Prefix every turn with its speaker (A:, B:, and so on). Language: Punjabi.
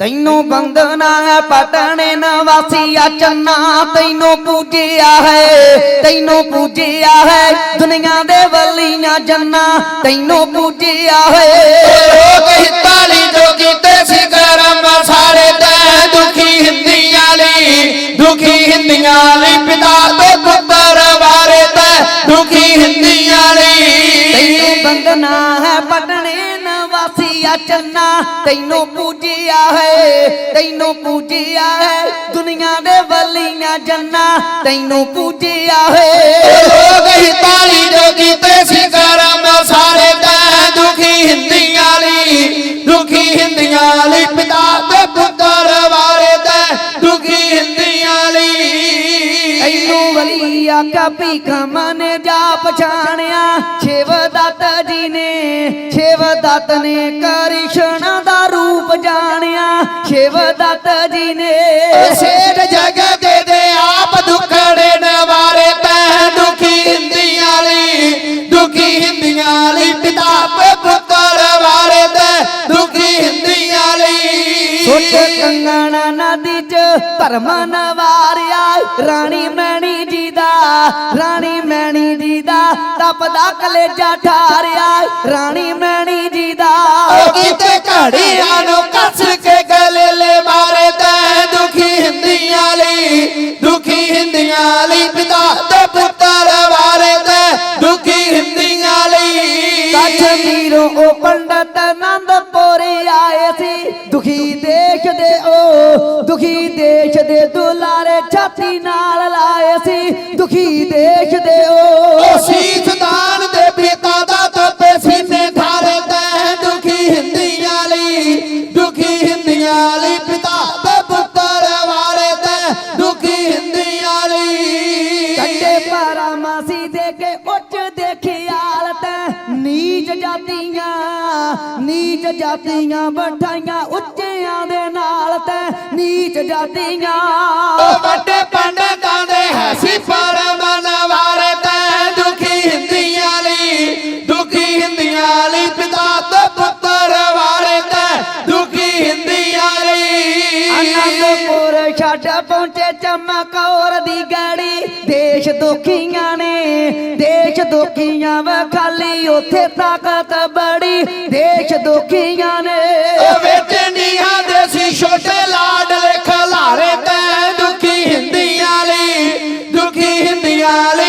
A: ਤੈਨੂੰ ਬੰਦਨਾ ਹੈ ਪਟਣੇ ਨਵਾਸੀਆ ਚੰਨਾ ਤੈਨੂੰ ਪੂਜਿਆ ਹੈ ਤੈਨੂੰ ਪੂਜਿਆ ਹੈ ਦੁਨੀਆ ਦੇ ਵਲੀਆਂ ਜੰਨਾ ਤੈਨੂੰ ਪੂਜਿਆ ਹੈ।
B: ਲੋਕ ਹਿੱਤਾਲੀ ਜੋ ਕੀਤੇ ਸੀ ਕਰਮ ਸਾਰੇ ਤੈ ਦੁਖੀ ਹਿੰਦੀਆਂ ਲਈ ਦੁਖੀ ਹਿੰਦੀਆਂ ਲਈ ਪਿਤਾ ਤੇ ਪੁੱਤਰ ਵਾਰੇ ਤੈ ਦੁਖੀ ਹਿੰਦੀਆਂ ਲਈ।
A: ਤੈਨੂੰ ਬੰਦਨਾ ਨਵਾਸੀਆ ਚੰਨਾ, ਤੈਨੂੰ ਪੂਜਿਆ ਹੈ, ਤੈਨੂੰ ਪੂਜਿਆ ਹੈ। ਦੁਨੀਆ ਦੇ ਵਲੀਆਂ ਜੰਨਾ, ਤੈਨੂੰ ਪੂਜਿਆ ਹੈ।
B: ਲੋਕ ਹਿੱਤਾਲੀ ਜੋ ਕੀਤੇ ਸੀ ਕਰਮ ਸਾਰੇ ਤੈ ਦੁਖੀ ਹਿੰਦੀਆਂ ਲਈ, ਦੁਖੀ ਹਿੰਦੀਆਂ ਲਈ ਪਿਤਾ ਤੇ
A: ਤੈਨੂੰ ਵਲੀ ਆਕਾ ਮਨ ਜਾ ਪਛਾਣਿਆ। ਛੇਵ ਦਾਤ ਜੀ ਨੇ ਛੇਵ ਦਾਤ ਨੇ ਕ੍ਰਿਸ਼ਨ ਦਾ ਰੂਪ ਜਾਣਿਆ। ਛੇਵ ਦਾਤ ਜੀ ਨੇ
B: ਸੇਠ ਜਗ ਦੇ ਦੇ ਆਪ ਦੁਖੜੇ।
A: ਕੰਗਣਾ ਨਦੀ ਚ ਧਰਮ ਨਵਾਰਿਆ। ਰਾਣੀ ਮੈਣੀ ਜੀ ਦਾ ਰਾਣੀ ਮੈਣੀ ਜੀ ਦਾ ਤਪਦਾ ਕਲੇਜਾ ਠਾਰਿਆ। ਰਾਣੀ ਮੈਣੀ ਜੀ ਦਾ।
B: ਉਹ ਕੀਤੇ ਘੜੀਆਂ ਨੂੰ ਕੱਸ ਕੇ ਗਲੇ ਲੈ ਮਾਰੇ ਤੈ ਦੁਖੀ ਹਿੰਦੀਆਂ ਲਈ ਦੁਖੀ ਹਿੰਦੀਆਂ ਲਈ ਪਿਤਾ ਤੇ ਪੁੱਤਰ ਤੈ ਦੁਖੀ ਹਿੰਦੀਆਂ ਲਈ।
A: ਕਸ਼ਮੀਰੋਂ ਉਹ ਪੰਡਤ ਆਏ ਦੁਖੀ ਦੇਸ਼ ਦੇ ਉਹ ਦੁਖੀ ਦੇਖ ਦੇ ਦੁਲਾਰੇ ਛਾਤੀ ਨਾਲ ਲਾਏ ਸੀ, ਦੁਖੀ ਦੇਸ਼ ਦੇ
B: ਉਹ
A: ਉਹ
B: ਸੀਸ
A: ਨੀਚ ਜਾਤੀਆਂ ਬਠਾਈਆਂ ਉੱਚਿਆਂ ਦੇ ਨਾਲ ਤੇ ਨੀਚ ਜਾਤੀਆਂ।
B: ਵੱਡੇ ਪੰਡਤਾਂ ਦੇ ਹਸੀ ਪਰਮਨ ਜਾ ਪਹੁੰਚੇ ਚਮਕੌਰ ਦੀ ਗੜੀ। ਦੇਸ਼ ਦੁਖੀਆਂ ਨੇ, ਦੇਸ਼ ਦੁਖੀਆਂ ਵਾ ਖਾਲੀ, ਉਥੇ ਤਾਕਤ ਬੜੀ। ਦੇਸ਼
A: ਦੁਖੀਆਂ ਨੇ। ਓਵੇਂ ਟੰਡੀਆਂ ਦੇ ਸੀ ਛੋਟੇ ਲਾਡਲੇ ਖਲਾਰੇ ਤੈ ਦੁਖੀ ਹਿੰਦੀਆਂ ਲਈ, ਦੁਖੀ ਹਿੰਦੀਆਂ ਲਈ।